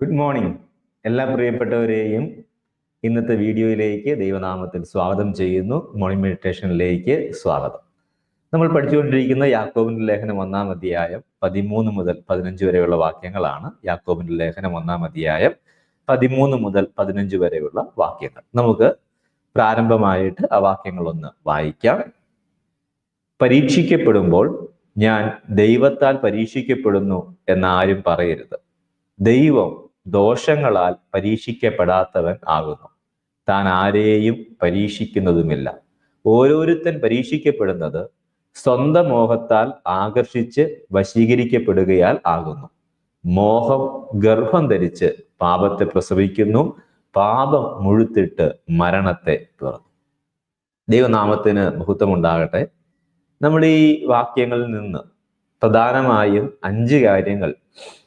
Good morning എല്ലാ പ്രിയപ്പെട്ടവരെയും ഇന്നത്തെ വീഡിയോയിലേക്ക് ദൈവനാമത്തിൽ സ്വാഗതം ചെയ്യുന്നു. മോർണിംഗ് മെഡിറ്റേഷനിലേക്ക് സ്വാഗതം. നമ്മൾ പഠിച്ചുകൊണ്ടിരിക്കുന്ന യാക്കോബിന്റെ ലേഖനം ഒന്നാം അധ്യായം പതിമൂന്ന് മുതൽ പതിനഞ്ച് വരെയുള്ള വാക്യങ്ങളാണ് യാക്കോബിന്റെ ലേഖനം ഒന്നാം അധ്യായം പതിമൂന്ന് മുതൽ പതിനഞ്ച് വരെയുള്ള വാക്യങ്ങൾ. നമുക്ക് പ്രാരംഭമായിട്ട് ആ വാക്യങ്ങളൊന്ന് വായിക്കാം. പരീക്ഷിക്കപ്പെടുമ്പോൾ ഞാൻ ദൈവത്താൽ പരീക്ഷിക്കപ്പെടുന്നു എന്നാരും പറയരുത്. ദൈവം ദോഷങ്ങളാൽ പരീക്ഷിക്കപ്പെടാത്തവൻ ആകുന്നു. താൻ ആരെയും പരീക്ഷിക്കുന്നതുമില്ല. ഓരോരുത്തൻ പരീക്ഷിക്കപ്പെടുന്നത് സ്വന്തം മോഹത്താൽ ആകർഷിച്ച് വശീകരിക്കപ്പെടുകയാൽ ആകുന്നു. മോഹം ഗർഭം ധരിച്ച് പാപത്തെ പ്രസവിക്കുന്നു. പാപം മുഴുത്തിട്ട് മരണത്തെ തുറന്നു. ദൈവനാമത്തിന് മഹത്വമുണ്ടാകട്ടെ. നമ്മൾ ഈ വാക്യങ്ങളിൽ നിന്ന് പ്രധാനമായും അഞ്ച് കാര്യങ്ങൾ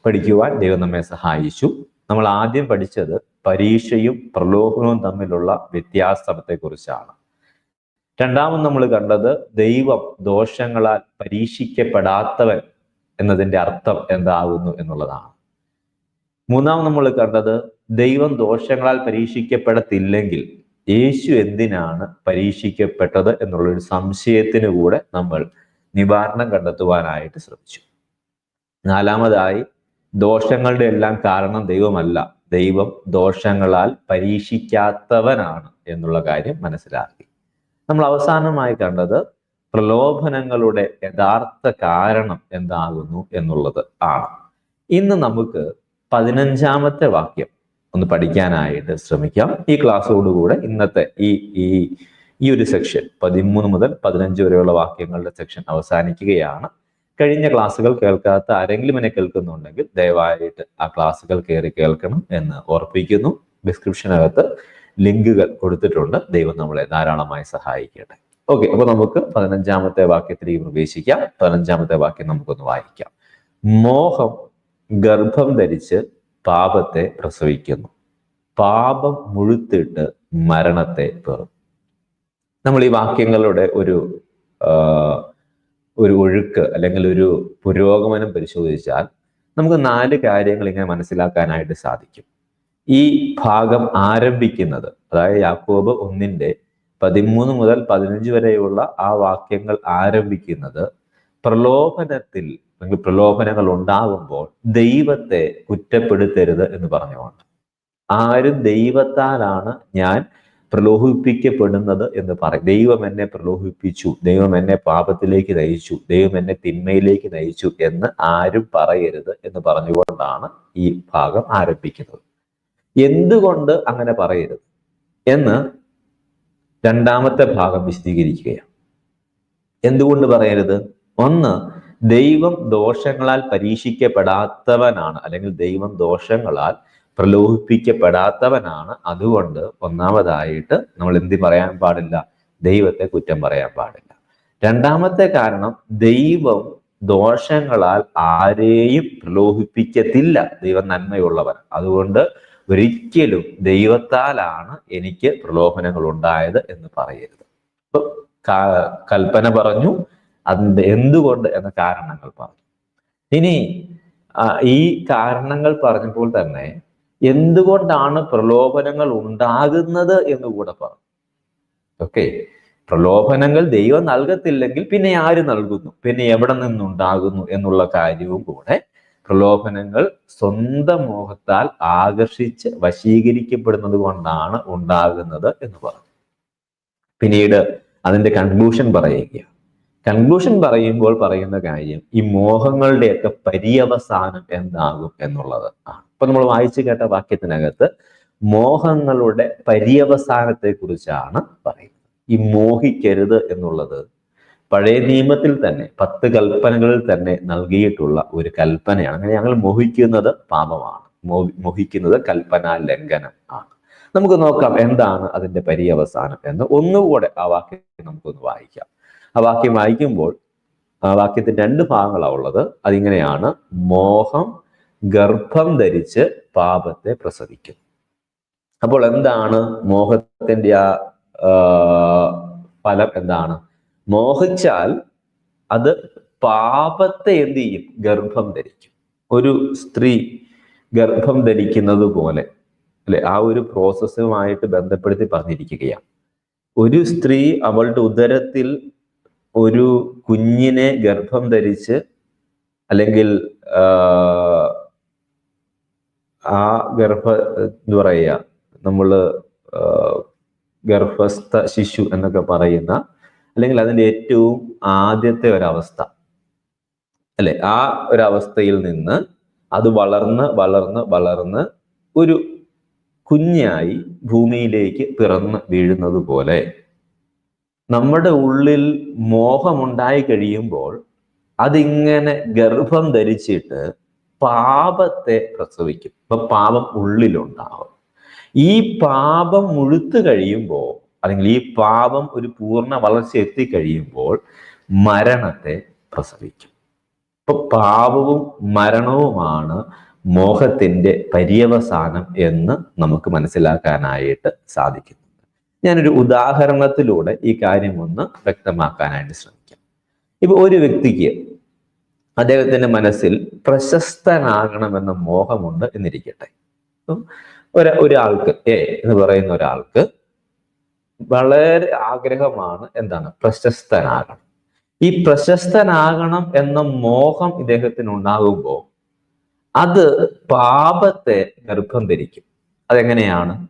പഠിക്കുവാൻ ദൈവം നമ്മെ സഹായിച്ചു. നമ്മൾ ആദ്യം പഠിച്ചത് പരീക്ഷയും പ്രലോഭനവും തമ്മിലുള്ള വ്യത്യാസത്തെക്കുറിച്ചാണ്. രണ്ടാമത് നമ്മൾ കണ്ടത് ദൈവം ദോഷങ്ങളാൽ പരീക്ഷിക്കപ്പെടാത്തവൻ എന്നതിന്റെ അർത്ഥം എന്താകുന്നു എന്നുള്ളതാണ്. മൂന്നാമത് നമ്മൾ കണ്ടത് ദൈവം ദോഷങ്ങളാൽ പരീക്ഷിക്കപ്പെടത്തില്ലെങ്കിൽ യേശു എന്തിനാണ് പരീക്ഷിക്കപ്പെട്ടത് എന്നുള്ളൊരു സംശയത്തിന് കൂടെ നമ്മൾ നിവാരണം കണ്ടെത്തുവാനായിട്ട് ശ്രമിച്ചു. നാലാമതായി ദോഷങ്ങളുടെ എല്ലാം കാരണം ദൈവമല്ല. ദൈവം ദോഷങ്ങളാൽ പരീക്ഷിക്കാത്തവനാണ് എന്നുള്ള കാര്യം മനസ്സിലാക്കി. നമ്മൾ അവസാനമായി കണ്ടത് പ്രലോഭനങ്ങളുടെ യഥാർത്ഥ കാരണം എന്താകുന്നു എന്നുള്ളത് ആണ്. ഇന്ന് നമുക്ക് പതിനഞ്ചാമത്തെ വാക്യം ഒന്ന് പഠിക്കാനായിട്ട് ശ്രമിക്കാം. ഈ ക്ലാസ്സോടുകൂടെ ഇന്നത്തെ ഈ ഈ ഈ ഒരു സെക്ഷൻ പതിമൂന്ന് മുതൽ പതിനഞ്ച് വരെയുള്ള വാക്യങ്ങളുടെ സെക്ഷൻ അവസാനിക്കുകയാണ്. കഴിഞ്ഞ ക്ലാസ്സുകൾ കേൾക്കാത്ത ആരെങ്കിലും എന്നെ കേൾക്കുന്നുണ്ടെങ്കിൽ ദയവായിട്ട് ആ ക്ലാസ്സുകൾ കയറി കേൾക്കണം എന്ന് ഓർപ്പിക്കുന്നു. ഡിസ്ക്രിപ്ഷനകത്ത് ലിങ്കുകൾ കൊടുത്തിട്ടുണ്ട്. ദൈവം നമ്മളെ ധാരാളമായി സഹായിക്കട്ടെ. ഓക്കെ അപ്പൊ നമുക്ക് പതിനഞ്ചാമത്തെ വാക്യത്തിലേക്ക് പ്രവേശിക്കാം. പതിനഞ്ചാമത്തെ വാക്യം നമുക്കൊന്ന് വായിക്കാം. മോഹം ഗർഭം ധരിച്ച് പാപത്തെ പ്രസവിക്കുന്നു. പാപം മുഴുത്തിട്ട് മരണത്തെ പെറും. നമ്മൾ ഈ വാക്യങ്ങളുടെ ഒരു ഒരു ഒഴുക്ക് അല്ലെങ്കിൽ ഒരു പുരോഗമനം പരിശോധിച്ചാൽ നമുക്ക് നാല് കാര്യങ്ങൾ ഇങ്ങനെ മനസ്സിലാക്കാനായിട്ട് സാധിക്കും. ഈ ഭാഗം ആരംഭിക്കുന്നത് അതായത് യാക്കോബ് ഒന്നിന്റെ പതിമൂന്ന് മുതൽ പതിനഞ്ച് വരെയുള്ള ആ വാക്യങ്ങൾ ആരംഭിക്കുന്നത് പ്രലോഭനത്തിൽ അല്ലെങ്കിൽ പ്രലോഭനങ്ങൾ ഉണ്ടാകുമ്പോൾ ദൈവത്തെ കുറ്റപ്പെടുത്തരുത് എന്ന് പറഞ്ഞുകൊണ്ട്. ആരും ദൈവത്താലാണ് ഞാൻ പ്രലോഭിപ്പിക്കപ്പെടുന്നത് എന്ന് പറയും. ദൈവം എന്നെ പ്രലോഭിപ്പിച്ചു ദൈവം എന്നെ പാപത്തിലേക്ക് നയിച്ചു ദൈവം എന്നെ തിന്മയിലേക്ക് നയിച്ചു എന്ന് ആരും പറയരുത് എന്ന് പറഞ്ഞുകൊണ്ടാണ് ഈ ഭാഗം ആരംഭിക്കുന്നത്. എന്തുകൊണ്ട് അങ്ങനെ പറയരുത്? എന്ന് രണ്ടാമത്തെ ഭാഗം വിശദീകരിക്കുകയാണ്. എന്തുകൊണ്ട് പറയരുത്? ഒന്ന് ദൈവം ദോഷങ്ങളാൽ പരീക്ഷിക്കപ്പെടാത്തവനാണ് അല്ലെങ്കിൽ ദൈവം ദോഷങ്ങളാൽ പ്രലോഭിപ്പിക്കപ്പെടാത്തവനാണ്. അതുകൊണ്ട് ഒന്നാമതായിട്ട് നമ്മൾ എന്ത് പറയാൻ പാടില്ല? ദൈവത്തെ കുറ്റം പറയാൻ പാടില്ല. രണ്ടാമത്തെ കാരണം ദൈവം ദോഷങ്ങളാൽ ആരെയും പ്രലോഭിപ്പിക്കത്തില്ല. ദൈവം നന്മയുള്ളവൻ. അതുകൊണ്ട് ഒരിക്കലും ദൈവത്താലാണ് എനിക്ക് പ്രലോഭനങ്ങൾ ഉണ്ടായത് എന്ന് പറയരുത്. ഇപ്പൊ കൽപ്പന പറഞ്ഞു. അതിന്റെ എന്തുകൊണ്ട് എന്ന കാരണങ്ങൾ പറഞ്ഞു. ഇനി ഈ കാരണങ്ങൾ പറഞ്ഞപ്പോൾ തന്നെ എന്തുകൊണ്ടാണ് പ്രലോഭനങ്ങൾ ഉണ്ടാകുന്നത് എന്ന് കൂടെ പറഞ്ഞു. ഓക്കെ പ്രലോഭനങ്ങൾ ദൈവം നൽകത്തില്ലെങ്കിൽ പിന്നെ ആര് നൽകുന്നു? പിന്നെ എവിടെ നിന്നുണ്ടാകുന്നു എന്നുള്ള കാര്യവും കൂടെ പ്രലോഭനങ്ങൾ സ്വന്തം മോഹത്താൽ ആകർഷിച്ച് വശീകരിക്കപ്പെടുന്നത് കൊണ്ടാണ് ഉണ്ടാകുന്നത് എന്ന് പറഞ്ഞു. പിന്നീട് അതിന്റെ കൺക്ലൂഷൻ പറയുക കൺക്ലൂഷൻ പറയുമ്പോൾ പറയുന്ന കാര്യം ഈ മോഹങ്ങളുടെയൊക്കെ പര്യവസാനം എന്താകും എന്നുള്ളത് ആണ്. ഇപ്പൊ നമ്മൾ വായിച്ചു കേട്ട വാക്യത്തിനകത്ത് മോഹങ്ങളുടെ പര്യവസാനത്തെ കുറിച്ചാണ് പറയുന്നത്. ഈ മോഹിക്കരുത് എന്നുള്ളത് പഴയ നിയമത്തിൽ തന്നെ പത്ത് കൽപ്പനകളിൽ തന്നെ നൽകിയിട്ടുള്ള ഒരു കൽപ്പനയാണ്. അങ്ങനെ ഞങ്ങൾ മോഹിക്കുന്നത് പാപമാണ്. മോഹിക്കുന്നത് കൽപ്പനാ ലംഘനം ആണ്. നമുക്ക് നോക്കാം എന്താണ് അതിന്റെ പര്യവസാനം എന്ന്. ഒന്നുകൂടെ ആ വാക്യം നമുക്കൊന്ന് വായിക്കാം. ആ വാക്യം വായിക്കുമ്പോൾ ആ വാക്യത്തിന്റെ രണ്ട് ഭാഗങ്ങളാണ് ഉള്ളത്. അതിങ്ങനെയാണ് മോഹം ഗർഭം ധരിച്ച് പാപത്തെ പ്രസവിക്കും. അപ്പോൾ എന്താണ്? മോഹത്തിന്റെ ആ ഫലം എന്താണ്? മോഹിച്ചാൽ അത് പാപത്തെ എന്ത് ചെയ്യും? ഗർഭം ധരിക്കും. ഒരു സ്ത്രീ ഗർഭം ധരിക്കുന്നത് പോലെ അല്ലെ? ആ ഒരു പ്രോസസ്സുമായിട്ട് ബന്ധപ്പെടുത്തി പറഞ്ഞിരിക്കുകയാണ്. ഒരു സ്ത്രീ അവളുടെ ഉദരത്തിൽ ഒരു കുഞ്ഞിനെ ഗർഭം ധരിച്ച് അല്ലെങ്കിൽ ആ, ഗർഭ എന്താ പറയുക നമ്മൾ ഗർഭസ്ഥ ശിശു എന്നൊക്കെ പറയുന്ന അല്ലെങ്കിൽ അതിന്റെ ഏറ്റവും ആദ്യത്തെ ഒരവസ്ഥ. അല്ലെ? ആ ഒരവസ്ഥയിൽ നിന്ന് അത് വളർന്ന് വളർന്ന് വളർന്ന് ഒരു കുഞ്ഞായി ഭൂമിയിലേക്ക് പിറന്ന് വീഴുന്നത് പോലെ നമ്മുടെ ഉള്ളിൽ മോഹമുണ്ടായി കഴിയുമ്പോൾ അതിങ്ങനെ ഗർഭം ധരിച്ചിട്ട് പാപത്തെ പ്രസവിക്കും. ഇപ്പൊ പാപം ഉള്ളിലുണ്ടാവും. ഈ പാപം മുഴുത്തു കഴിയുമ്പോൾ അല്ലെങ്കിൽ ഈ പാപം ഒരു പൂർണ വളർച്ച എത്തിക്കഴിയുമ്പോൾ മരണത്തെ പ്രസവിക്കും. ഇപ്പൊ പാപവും മരണവുമാണ് മോഹത്തിന്റെ പര്യവസാനം എന്ന് നമുക്ക് മനസ്സിലാക്കാനായിട്ട് സാധിക്കുന്നു. ഞാനൊരു ഉദാഹരണത്തിലൂടെ ഈ കാര്യം ഒന്ന് വ്യക്തമാക്കാനായിട്ട് ശ്രമിക്കാം. ഇപ്പൊ ഒരു വ്യക്തിക്ക് അദ്ദേഹത്തിന്റെ മനസ്സിൽ പ്രശസ്തനാകണമെന്ന മോഹമുണ്ട് എന്നിരിക്കട്ടെ. ഒരു ഒരാൾക്ക് എ എന്ന് പറയുന്ന ഒരാൾക്ക് വളരെ ആഗ്രഹമാണ് എന്താണ്? പ്രശസ്തനാകണം. ഈ പ്രശസ്തനാകണം എന്ന മോഹം ഇദ്ദേഹത്തിന് ഉണ്ടാകുമ്പോൾ അത് പാപത്തെ ഗർഭം ധരിക്കും. അതെങ്ങനെയാണ്?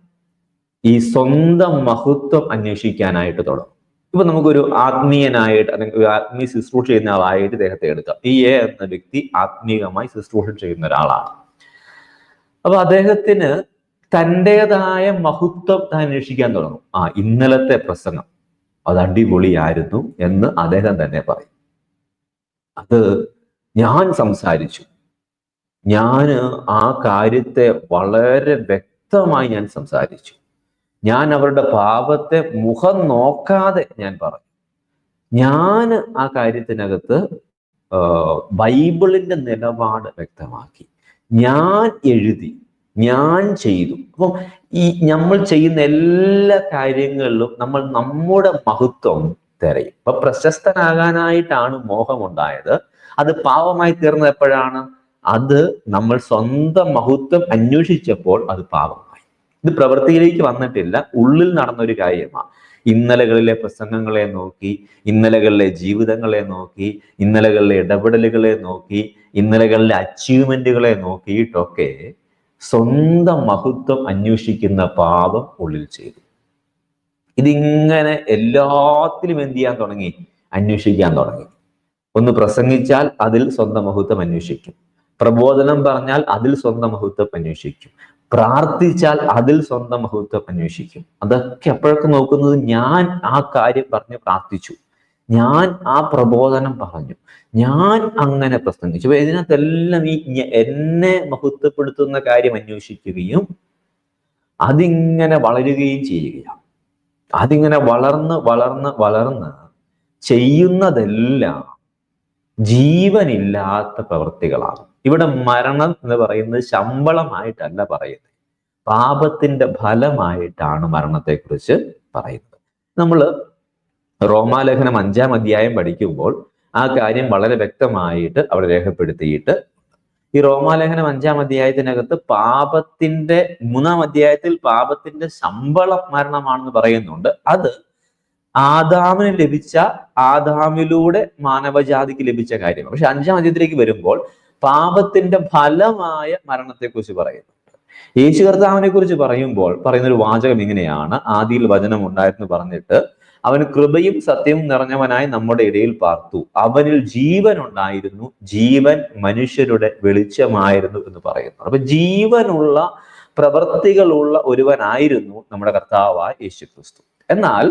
ഈ സ്വന്തം മഹത്വം അന്വേഷിക്കാനായിട്ട് തുടങ്ങും. ഇപ്പൊ നമുക്കൊരു ആത്മീയനായിട്ട് അല്ലെങ്കിൽ ആത്മീയ ശുശ്രൂഷ ചെയ്യുന്ന ആളായിട്ട് ഇദ്ദേഹത്തെ എടുക്കാം. ഈ എ എന്ന വ്യക്തി ആത്മീയമായി ശുശ്രൂഷ ചെയ്യുന്ന ഒരാളാണ്. അപ്പൊ അദ്ദേഹത്തിന് തന്റെതായ മഹത്വം താൻ അന്വേഷിക്കാൻ തുടങ്ങും. ആ ഇന്നലത്തെ പ്രസംഗം. അത് അടിപൊളിയായിരുന്നു എന്ന് അദ്ദേഹം തന്നെ പറയും. അത് ഞാൻ സംസാരിച്ചു. ഞാൻ ആ കാര്യത്തെ വളരെ വ്യക്തമായി ഞാൻ സംസാരിച്ചു. ഞാൻ അവരുടെ പാപത്തെ മുഖം നോക്കാതെ ഞാൻ പറഞ്ഞു ഞാൻ ആ കാര്യത്തിനകത്ത് ബൈബിളിന്റെ നിലപാട് വ്യക്തമാക്കി. ഞാൻ എഴുതി ഞാൻ ചെയ്തു. അപ്പം ഈ നമ്മൾ ചെയ്യുന്ന എല്ലാ കാര്യങ്ങളിലും നമ്മൾ നമ്മുടെ മഹത്വം തിരയും. അപ്പൊ പ്രശസ്തനാകാനായിട്ടാണ് മോഹമുണ്ടായത്. അത് പാവമായി തീർന്നത് എപ്പോഴാണ് അത് നമ്മൾ സ്വന്തം മഹത്വം അന്വേഷിച്ചപ്പോൾ അത് പാപമായി ഇത് പ്രവൃത്തിയിലേക്ക് വന്നിട്ടില്ല. ഉള്ളിൽ നടന്ന ഒരു കാര്യമാണ് ഇന്നലകളിലെ പ്രസംഗങ്ങളെ നോക്കി ഇന്നലകളിലെ ജീവിതങ്ങളെ നോക്കി ഇന്നലകളിലെ ഇടപെടലുകളെ നോക്കി ഇന്നലകളിലെ അച്ചീവ്മെന്റുകളെ നോക്കിയിട്ടൊക്കെ സ്വന്തം മഹത്വം അന്വേഷിക്കുന്ന പാപം ഉള്ളിൽ ചെയ്തു. ഇതിങ്ങനെ എല്ലാത്തിലും എന്ത് ചെയ്യാൻ തുടങ്ങി? അന്വേഷിക്കാൻ തുടങ്ങി. ഒന്ന് പ്രസംഗിച്ചാൽ അതിൽ സ്വന്തം മഹത്വം അന്വേഷിക്കും. പ്രബോധനം പറഞ്ഞാൽ അതിൽ സ്വന്തം മഹത്വം അന്വേഷിക്കും. പ്രാർത്ഥിച്ചാൽ അതിൽ സ്വന്തം മഹത്വം അന്വേഷിക്കും. അതൊക്കെ അപ്പോഴൊക്കെ നോക്കുന്നത് ഞാൻ ആ കാര്യം പറഞ്ഞ് പ്രാർത്ഥിച്ചു. ഞാൻ ആ പ്രബോധനം പറഞ്ഞു. ഞാൻ അങ്ങനെ പ്രസംഗിച്ചു. അപ്പൊ ഇതിനകത്തെല്ലാം ഈ എന്നെ മഹത്വപ്പെടുത്തുന്ന കാര്യം അന്വേഷിക്കുകയും അതിങ്ങനെ വളരുകയും ചെയ്യുകയാണ്. അതിങ്ങനെ വളർന്ന് വളർന്ന് വളർന്ന് ചെയ്യുന്നതെല്ലാം ജീവനില്ലാത്ത പ്രവൃത്തികളാണ് ഇവിടെ മരണം എന്ന് പറയുന്നത് ശമ്പളമായിട്ടല്ല പറയുന്നത്. പാപത്തിന്റെ ഫലമായിട്ടാണ് മരണത്തെക്കുറിച്ച് പറയുന്നത്. നമ്മൾ റോമാലേഖനം അഞ്ചാം അധ്യായം പഠിക്കുമ്പോൾ ആ കാര്യം വളരെ വ്യക്തമായിട്ട് അവിടെ രേഖപ്പെടുത്തിയിട്ട് ഈ റോമാലേഖനം അഞ്ചാം അധ്യായത്തിനകത്ത് പാപത്തിന്റെ മൂന്നാം അധ്യായത്തിൽ പാപത്തിന്റെ ശമ്പള മരണമാണെന്ന് പറയുന്നുണ്ട്. അത് ആദാമിന് ലഭിച്ച ആദാമിലൂടെ മാനവജാതിക്ക് ലഭിച്ച കാര്യമാണ്. പക്ഷെ അഞ്ചാം അധ്യായത്തിലേക്ക് വരുമ്പോൾ പാപത്തിന്റെ ഫലമായ മരണത്തെക്കുറിച്ച് പറയുന്നു. യേശു കർത്താവിനെ കുറിച്ച് പറയുമ്പോൾ പറയുന്ന ഒരു വാചകം ഇങ്ങനെയാണ്. ആദിയിൽ വചനം ഉണ്ടായിരുന്നു പറഞ്ഞിട്ട് അവൻ കൃപയും സത്യവും നിറഞ്ഞവനായി നമ്മുടെ ഇടയിൽ പാർത്തു. അവനിൽ ജീവൻ ഉണ്ടായിരുന്നു ജീവൻ മനുഷ്യരുടെ വെളിച്ചമായിരുന്നു എന്ന് പറയുന്നു. അപ്പൊ ജീവനുള്ള പ്രവൃത്തികളുള്ള ഒരുവനായിരുന്നു നമ്മുടെ കർത്താവായ യേശു ക്രിസ്തു എന്നാൽ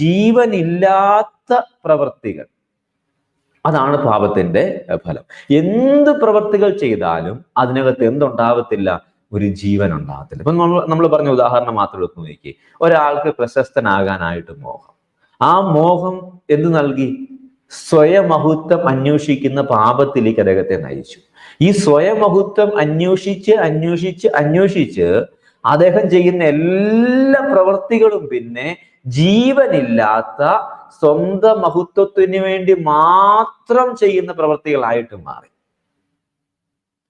ജീവനില്ലാത്ത പ്രവർത്തികൾ അതാണ് പാപത്തിന്റെ ഫലം. എന്ത് പ്രവൃത്തികൾ ചെയ്താലും അതിനകത്ത് എന്തുണ്ടാവത്തില്ല? ഒരു ജീവൻ ഉണ്ടാകത്തില്ല ഇപ്പൊ നമ്മൾ നമ്മൾ പറഞ്ഞ ഉദാഹരണം മാത്രം എടുത്ത് നോക്കി ഒരാൾക്ക് പ്രശസ്തനാകാനായിട്ട് മോഹം. ആ മോഹം എന്ത് നൽകി? സ്വയമഹത്വം അന്വേഷിക്കുന്ന പാപത്തിലേക്ക് അദ്ദേഹത്തെ നയിച്ചു. ഈ സ്വയമഹത്വം അന്വേഷിച്ച് അന്വേഷിച്ച് അന്വേഷിച്ച് അദ്ദേഹം ചെയ്യുന്ന എല്ലാ പ്രവൃത്തികളും പിന്നെ ജീവനില്ലാത്ത സ്വന്തം മഹത്വത്തിന് വേണ്ടി മാത്രം ചെയ്യുന്ന പ്രവൃത്തികളായിട്ട് മാറി.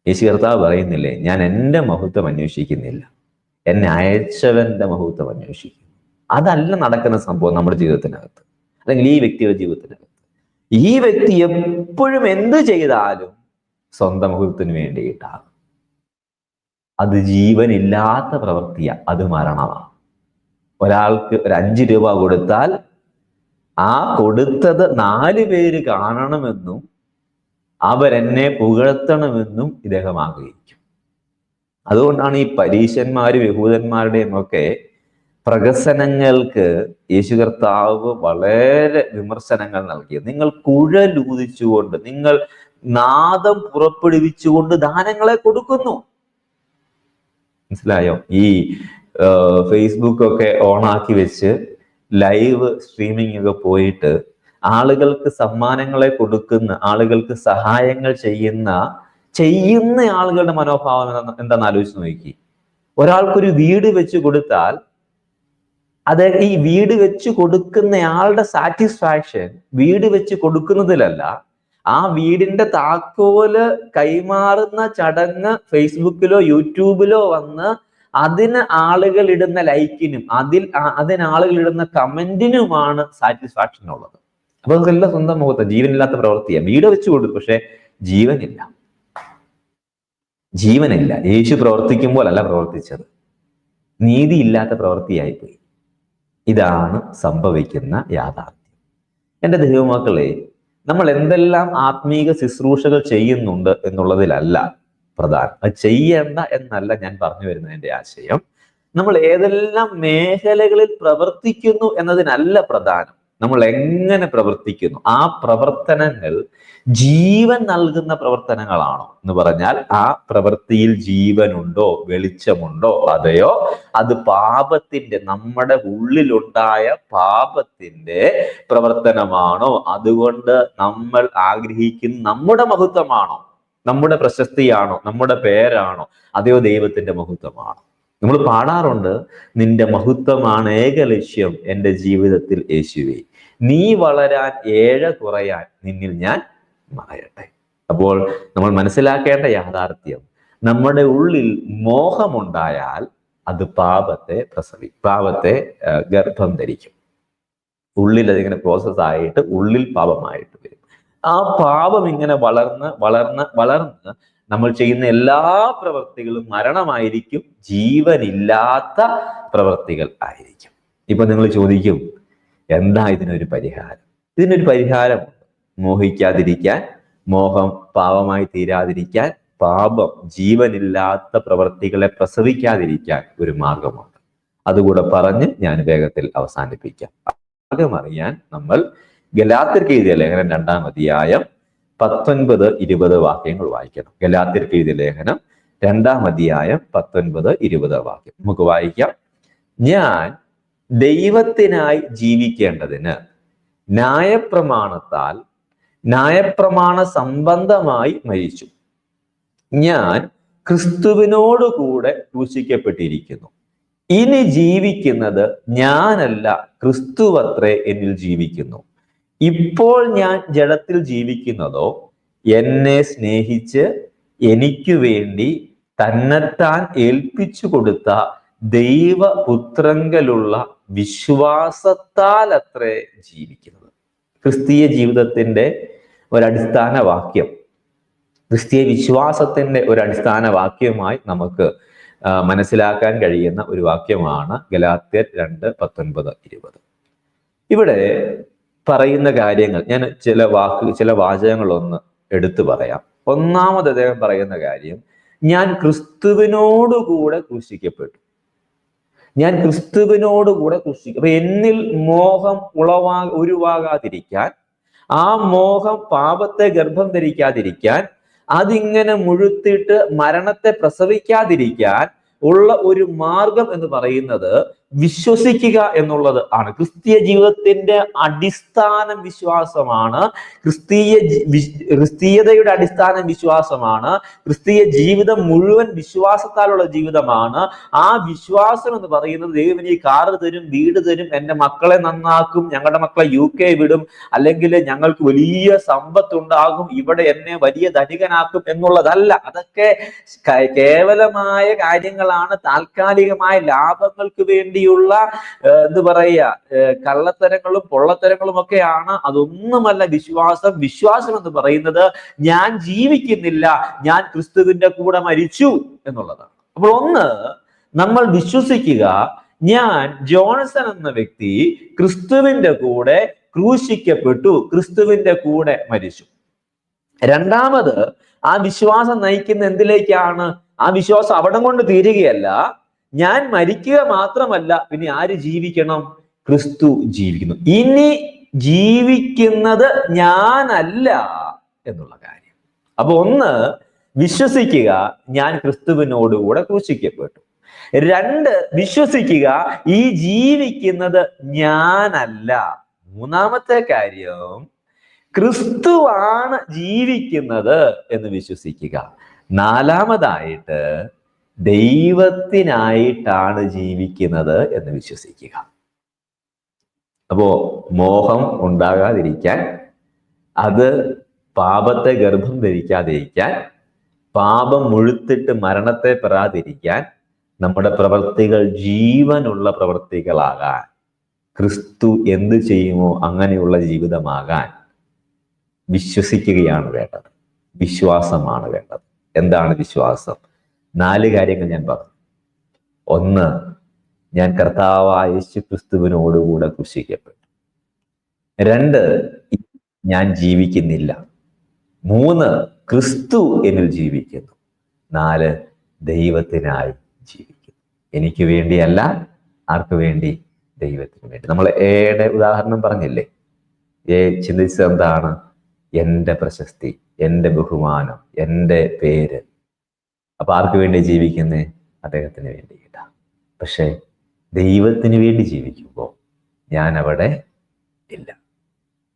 യേശു കർത്താവ് പറയുന്നില്ലേ ഞാൻ എന്റെ മഹത്വം അന്വേഷിക്കുന്നില്ല. എന്നെ അയച്ചവന്റെ മഹത്വം അന്വേഷിക്കുന്നു. അതല്ല നടക്കുന്ന സംഭവം നമ്മുടെ ജീവിതത്തിനകത്ത് അല്ലെങ്കിൽ ഈ വ്യക്തിയുടെ ജീവിതത്തിനകത്ത്. ഈ വ്യക്തി എപ്പോഴും എന്ത് ചെയ്താലും സ്വന്തം മഹത്വത്തിന് വേണ്ടിയിട്ടാണ്. അത് ജീവനില്ലാത്ത പ്രവൃത്തിയാണ് അത് മരണമാണ് ഒരാൾക്ക് ഒരു അഞ്ച് രൂപ കൊടുത്താൽ ആ കൊടുത്തത് നാല് പേര് കാണണമെന്നും അവരെന്നെ പുകഴ്ത്തണമെന്നും ഇദ്ദേഹം ആഗ്രഹിക്കും. അതുകൊണ്ടാണ് ഈ പരീശന്മാരും യഹൂദന്മാരുടെയും ഒക്കെ പ്രഹസനങ്ങൾക്ക് യേശു കർത്താവ് വളരെ വിമർശനങ്ങൾ നൽകിയത്. നിങ്ങൾ കുഴലൂതിച്ചുകൊണ്ട് നിങ്ങൾ നാദം പുറപ്പെടുവിച്ചുകൊണ്ട് ദാനങ്ങളെ കൊടുക്കുന്നു. മനസ്സിലായോ? ഈ ഫേസ്ബുക്കൊക്കെ ഓണാക്കി വെച്ച് ലൈവ് സ്ട്രീമിംഗ് ഒക്കെ പോയിട്ട് ആളുകൾക്ക് സമ്മാനങ്ങളെ കൊടുക്കുന്ന ആളുകൾക്ക് സഹായങ്ങൾ ചെയ്യുന്ന ചെയ്യുന്ന ആളുകളുടെ മനോഭാവം എന്താണെന്ന് ആലോചിച്ച് നോക്കി. ഒരാൾക്കൊരു വീട് വെച്ച് കൊടുത്താൽ അത് ഈ വീട് വെച്ച് കൊടുക്കുന്നയാളുടെ സാറ്റിസ്ഫാക്ഷൻ വീട് വെച്ച് കൊടുക്കുന്നതിലല്ല ആ വീടിന്റെ താക്കോൽ കൈമാറുന്ന ചടങ്ങ് ഫേസ്ബുക്കിലോ യൂട്യൂബിലോ വന്ന് അതിന് ആളുകൾ ഇടുന്ന ലൈക്കിനും അതിൽ അതിന് ആളുകൾ ഇടുന്ന കമന്റിനുമാണ് സാറ്റിസ്ഫാക്ഷൻ ഉള്ളത് അപ്പൊ അതെല്ലാം സ്വന്തം മുഖത്ത് ജീവനില്ലാത്ത പ്രവൃത്തിയാണ് വീട് വെച്ചു കൊടുത്തു പക്ഷെ ജീവനില്ല. ജീവനില്ല. യേശു പ്രവർത്തിക്കുമ്പോൾ അല്ല പ്രവർത്തിച്ചത്. നീതിയില്ലാത്ത പ്രവൃത്തിയായിപ്പോയി. ഇതാണ് സംഭവിക്കുന്ന യാഥാർത്ഥ്യം. എന്റെ ദൈവമക്കളെ നമ്മൾ എന്തെല്ലാം ആത്മീക ശുശ്രൂഷകൾ ചെയ്യുന്നുണ്ട് എന്നുള്ളതിലല്ല പ്രധാനം. അത് ചെയ്യേണ്ട എന്നല്ല ഞാൻ പറഞ്ഞു വരുന്നതിന്റെ ആശയം. നമ്മൾ ഏതെല്ലാം മേഖലകളിൽ പ്രവർത്തിക്കുന്നു എന്നതിനല്ല പ്രധാനം. നമ്മൾ എങ്ങനെ പ്രവർത്തിക്കുന്നു? ആ പ്രവർത്തനങ്ങൾ ജീവൻ നൽകുന്ന പ്രവർത്തനങ്ങളാണോ? എന്ന് പറഞ്ഞാൽ ആ പ്രവൃത്തിയിൽ ജീവനുണ്ടോ വെളിച്ചമുണ്ടോ അതെയോ? അത് പാപത്തിന്റെ നമ്മുടെ ഉള്ളിലുണ്ടായ പാപത്തിന്റെ പ്രവർത്തനമാണോ? അതുകൊണ്ട് നമ്മൾ ആഗ്രഹിക്കുന്ന നമ്മുടെ മഹത്വമാണോ? നമ്മുടെ പ്രശസ്തിയാണോ? നമ്മുടെ പേരാണോ? അതെയോ ദൈവത്തിന്റെ മഹത്വമാണോ? നമ്മൾ പാടാറുണ്ട് നിന്റെ മഹത്വമാണ് ഏക ലക്ഷ്യം എന്റെ ജീവിതത്തിൽ യേശുവേ. നീ വളരാൻ ഏഴ കുറയാൻ നിന്നിൽ ഞാൻ മറയട്ടെ. അപ്പോൾ നമ്മൾ മനസ്സിലാക്കേണ്ട യാഥാർത്ഥ്യം നമ്മുടെ ഉള്ളിൽ മോഹമുണ്ടായാൽ അത് പാപത്തെ പ്രസവി പാപത്തെ ഗർഭം ധരിക്കും. ഉള്ളിൽ അതിങ്ങനെ പ്രോസസ്സായിട്ട് ഉള്ളിൽ പാപമായിട്ട് വരും. ആ പാപം ഇങ്ങനെ വളർന്ന് വളർന്ന് വളർന്ന് നമ്മൾ ചെയ്യുന്ന എല്ലാ പ്രവൃത്തികളും മരണമായിരിക്കും. ജീവനില്ലാത്ത പ്രവൃത്തികൾ ആയിരിക്കും. ഇപ്പൊ നിങ്ങൾ ചോദിക്കും എന്താ ഇതിനൊരു പരിഹാരം? ഇതിനൊരു പരിഹാരം മോഹിക്കാതിരിക്കാൻ മോഹം പാപമായി തീരാതിരിക്കാൻ പാപം ജീവനില്ലാത്ത പ്രവൃത്തികളെ പ്രസവിക്കാതിരിക്കാൻ ഒരു മാർഗമുണ്ട്. അതുകൂടെ പറഞ്ഞ് ഞാൻ വേഗത്തിൽ അവസാനിപ്പിക്കാം. അറിയാൻ നമ്മൾ ഗലാത്തിർക്ക് എഴുതിയ ലേഖനം രണ്ടാം അധ്യായം പത്തൊൻപത് ഇരുപത് വാക്യങ്ങൾ വായിക്കണം. ഗലാത്തിർക്ക് എഴുതിയ ലേഖനം രണ്ടാം അധ്യായം പത്തൊൻപത് ഇരുപത് വാക്യം. നമുക്ക് വായിക്കാം. ഞാൻ ദൈവത്തിനായി ജീവിക്കേണ്ടതിന് ന്യായപ്രമാണത്താൽ ന്യായപ്രമാണ സംബന്ധമായി മരിച്ചു. ഞാൻ ക്രിസ്തുവിനോടുകൂടെ ക്രൂശിക്കപ്പെട്ടിരിക്കുന്നു. ഇനി ജീവിക്കുന്നത് ഞാനല്ല ക്രിസ്തുവത്രേ എന്നിൽ ജീവിക്കുന്നു. ഇപ്പോൾ ഞാൻ ജഡത്തിൽ ജീവിക്കുന്നതോ എന്നെ സ്നേഹിച്ച് എനിക്കു വേണ്ടി തന്നെത്താൻ ഏൽപ്പിച്ചു കൊടുത്ത ദൈവപുത്രങ്കലുള്ള വിശ്വാസത്താൽ അത്രേ ജീവിക്കുന്നത്. ക്രിസ്തീയ ജീവിതത്തിന്റെ ഒരടിസ്ഥാന വാക്യം. ക്രിസ്തീയ വിശ്വാസത്തിന്റെ ഒരു അടിസ്ഥാന വാക്യമായി നമുക്ക് മനസ്സിലാക്കാൻ കഴിയുന്ന ഒരു വാക്യമാണ് ഗലാത്യർ രണ്ട് പത്തൊൻപത് ഇരുപത്. ഇവിടെ പറയുന്ന കാര്യങ്ങൾ. ഞാൻ ചില വാക്ക് ചില വാചകങ്ങളൊന്ന് എടുത്തു പറയാം. ഒന്നാമത് അദ്ദേഹം പറയുന്ന കാര്യം ഞാൻ ക്രിസ്തുവിനോടുകൂടെ ക്രൂശിക്കപ്പെട്ടു. ഞാൻ ക്രിസ്തുവിനോടുകൂടെ ക്രൂശിക്കും അപ്പൊ എന്നിൽ മോഹം ഉളവാ ഉരുവാകാതിരിക്കാൻ ആ മോഹം പാപത്തെ ഗർഭം ധരിക്കാതിരിക്കാൻ അതിങ്ങനെ മുഴുത്തിട്ട് മരണത്തെ പ്രസവിക്കാതിരിക്കാൻ ഉള്ള ഒരു മാർഗം എന്ന് പറയുന്നത് വിശ്വസിക്കുക എന്നുള്ളത് ആണ്. ക്രിസ്തീയ ജീവിതത്തിന്റെ അടിസ്ഥാന വിശ്വാസമാണ്. ക്രിസ്തീയ ക്രിസ്തീയതയുടെ അടിസ്ഥാന വിശ്വാസമാണ്. ക്രിസ്തീയ ജീവിതം മുഴുവൻ വിശ്വാസത്താലുള്ള ജീവിതമാണ്. ആ വിശ്വാസം എന്ന് പറയുന്നത് ദൈവം ഈ കാറ് തരും വീട് തരും എന്റെ മക്കളെ നന്നാക്കും ഞങ്ങളുടെ മക്കളെ യു കെ വിടും അല്ലെങ്കിൽ ഞങ്ങൾക്ക് വലിയ സമ്പത്തുണ്ടാകും ഇവിടെ എന്നെ വലിയ ധനികനാക്കും എന്നുള്ളതല്ല. അതൊക്കെ കേവലമായ കാര്യങ്ങളാണ്. താൽക്കാലികമായ ലാഭങ്ങൾക്ക് വേണ്ടിയുള്ള എന്ന് പറയുക കള്ളത്തരങ്ങളും പൊള്ളത്തരങ്ങളും ഒക്കെയാണ് അതൊന്നുമല്ല വിശ്വാസം. വിശ്വാസം എന്ന് പറയുന്നത് ഞാൻ ജീവിക്കുന്നില്ല ഞാൻ ക്രിസ്തുവിന്റെ കൂടെ മരിച്ചു എന്നുള്ളതാണ്. അപ്പോൾ ഒന്ന് നമ്മൾ വിശ്വസിക്കുക ഞാൻ ജോൺസൺ എന്ന വ്യക്തി ക്രിസ്തുവിന്റെ കൂടെ ക്രൂശിക്കപ്പെട്ടു ക്രിസ്തുവിന്റെ കൂടെ മരിച്ചു. രണ്ടാമത് ആ വിശ്വാസം നയിക്കുന്ന എന്തിലേക്കാണ്? ആ വിശ്വാസം അവിടം കൊണ്ട് തീരുകയല്ല ഞാൻ മരിക്കുക മാത്രമല്ല പിന്നെ ആര് ജീവിക്കണം? ക്രിസ്തു ജീവിക്കുന്നു. ഇനി ജീവിക്കുന്നത് ഞാനല്ല എന്നുള്ള കാര്യം. അപ്പൊ ഒന്ന് വിശ്വസിക്കുക ഞാൻ ക്രിസ്തുവിനോടുകൂടെ ക്രൂശിക്കപ്പെട്ടു. രണ്ട് വിശ്വസിക്കുക ഈ ജീവിക്കുന്നത് ഞാനല്ല. മൂന്നാമത്തെ കാര്യം ക്രിസ്തുവാണ് ജീവിക്കുന്നത് എന്ന് വിശ്വസിക്കുക. നാലാമതായിട്ട് ദൈവത്തിനായിട്ടാണ് ജീവിക്കുന്നത് എന്ന് വിശ്വസിക്കുക. അപ്പോ മോഹം ഉണ്ടാകാതിരിക്കാൻ അത് പാപത്തെ ഗർഭം ധരിക്കാതിരിക്കാൻ പാപം മുഴുത്തിട്ട് മരണത്തെ പെറാതിരിക്കാൻ നമ്മുടെ പ്രവൃത്തികൾ ജീവനുള്ള പ്രവൃത്തികളാകാൻ ക്രിസ്തു എന്ത് ചെയ്യുമോ അങ്ങനെയുള്ള ജീവിതമാകാൻ വിശ്വസിക്കുകയാണ് വേണ്ടത്. വിശ്വാസമാണ് വേണ്ടത്. എന്താണ് വിശ്വാസം? നാല് കാര്യങ്ങൾ ഞാൻ പറഞ്ഞു. ഒന്ന് ഞാൻ കർത്താവായ യേശു ക്രിസ്തുവിനോടുകൂടെ കൃഷിക്കപ്പെട്ടു രണ്ട് ഞാൻ ജീവിക്കുന്നില്ല. മൂന്ന് ക്രിസ്തു എന്നിൽ ജീവിക്കുന്നു. നാല് ദൈവത്തിനായി ജീവിക്കുന്നു. എനിക്ക് വേണ്ടിയല്ല ആർക്ക് വേണ്ടി? ദൈവത്തിന് വേണ്ടി. നമ്മൾ ഏടെ ഉദാഹരണം പറഞ്ഞില്ലേ? ഏ ചിന്തിച്ചത് എന്താണ് എന്റെ പ്രശസ്തി എന്റെ ബഹുമാനം എന്റെ പേര് അപ്പൊ ആർക്ക് വേണ്ടി ജീവിക്കുന്നേ? അദ്ദേഹത്തിന് വേണ്ടിയിട്ടാ പക്ഷെ ദൈവത്തിന് വേണ്ടി ജീവിക്കുമ്പോൾ ഞാൻ അവിടെ ഇല്ല.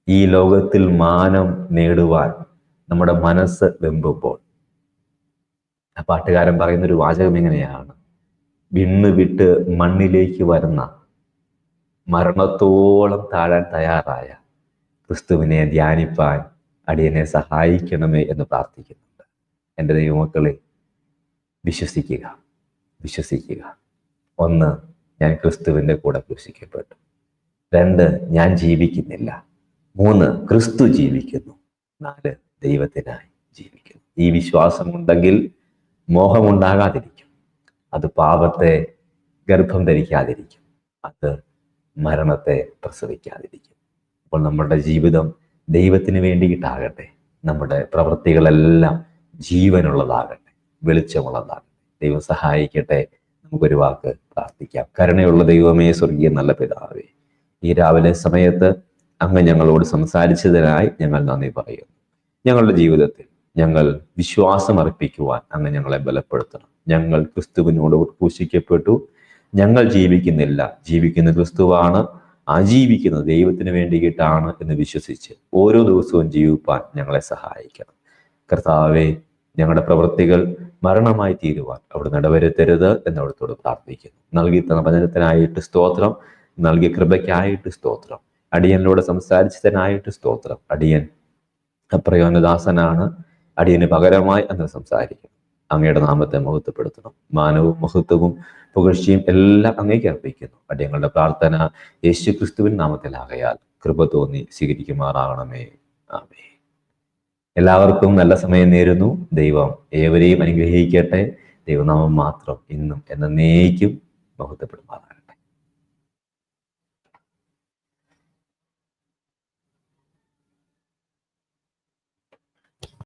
ഈ ലോകത്തിൽ മാനം നേടുവാൻ നമ്മുടെ മനസ്സ് വെമ്പുമ്പോൾ. ആ പാട്ടുകാരൻ പറയുന്ന ഒരു വാചകം എങ്ങനെയാണ് വിണ്ണ് വിട്ട് മണ്ണിലേക്ക് വരുന്ന മരണത്തോളം താഴാൻ തയ്യാറായ ക്രിസ്തുവിനെ ധ്യാനിപ്പാൻ അടിയനെ സഹായിക്കണമേ എന്ന് പ്രാർത്ഥിക്കുന്നുണ്ട്. എന്റെ ദൈവമക്കളെ വിശ്വസിക്കുക. വിശ്വസിക്കുക. ഒന്ന് ഞാൻ ക്രിസ്തുവിന്റെ കൂടെ ക്രൂശിക്കപ്പെട്ടു. രണ്ട് ഞാൻ ജീവിക്കുന്നില്ല. മൂന്ന് ക്രിസ്തു ജീവിക്കുന്നു. നാല് ദൈവത്തിനായി ജീവിക്കുന്നു. ഈ വിശ്വാസം ഉണ്ടെങ്കിൽ മോഹമുണ്ടാകാതിരിക്കും. അത് പാപത്തെ ഗർഭം ധരിക്കാതിരിക്കും. അത് മരണത്തെ പ്രസവിക്കാതിരിക്കും. അപ്പോൾ നമ്മുടെ ജീവിതം ദൈവത്തിന് വേണ്ടിയിട്ടാകട്ടെ. നമ്മുടെ പ്രവൃത്തികളെല്ലാം ജീവനുള്ളതാകട്ടെ. വെളിച്ചമുള്ളതാകട്ടെ ദൈവം സഹായിക്കട്ടെ. നമുക്കൊരു വാക്ക് പ്രാർത്ഥിക്കാം. കരുണയുള്ള ദൈവമേ സ്വർഗീയ നല്ല പിതാവേ ഈ രാവിലെ സമയത്ത് അങ്ങ് ഞങ്ങളോട് സംസാരിച്ചതിനായി ഞങ്ങൾ നന്ദി പറയുന്നു. ഞങ്ങളുടെ ജീവിതത്തിൽ ഞങ്ങൾ വിശ്വാസം അർപ്പിക്കുവാൻ അങ്ങ് ഞങ്ങളെ ബലപ്പെടുത്തണം. ഞങ്ങൾ ക്രിസ്തുവിനോട് ഉദ്ഘോഷിക്കപ്പെട്ടു. ഞങ്ങൾ ജീവിക്കുന്നില്ല. ജീവിക്കുന്ന ക്രിസ്തുവാണ് ആ ജീവിക്കുന്നത് ദൈവത്തിന് വേണ്ടിയിട്ടാണ് എന്ന് വിശ്വസിച്ച് ഓരോ ദിവസവും ജീവിപ്പാൻ ഞങ്ങളെ സഹായിക്കണം. കർത്താവെ ഞങ്ങളുടെ പ്രവൃത്തികൾ മരണമായി തീരുവാൻ അവിടെ നടവരുത്തരുത് എന്ന് അവിടത്തോട് പ്രാർത്ഥിക്കുന്നു. നൽകി തന്ന വചനത്തിനായിട്ട് സ്തോത്രം നൽകിയ കൃപയ്ക്കായിട്ട് സ്തോത്രം അടിയനിലൂടെ സംസാരിച്ചതിനായിട്ട് സ്തോത്രം. അടിയൻ പ്രയോനദാസനാണ് അടിയന് പകരമായി എന്ന് സംസാരിക്കും അങ്ങയുടെ നാമത്തെ മഹത്വപ്പെടുത്തണം. മാനവും മഹത്വവും പുകഴ്ചയും എല്ലാം അങ്ങേക്ക് അർപ്പിക്കുന്നു. അടിയങ്ങളുടെ പ്രാർത്ഥന യേശു ക്രിസ്തുവിൻ നാമത്തിലാകയാൽ കൃപ തോന്നി സ്വീകരിക്കുമാറാകണമേ. ആമേ എല്ലാവർക്കും നല്ല സമയം നേരുന്നു. ദൈവം ഏവരെയും അനുഗ്രഹിക്കട്ടെ. ദൈവനാമം മാത്രം ഇന്നും എന്നേക്കും മഹത്വപ്പെടും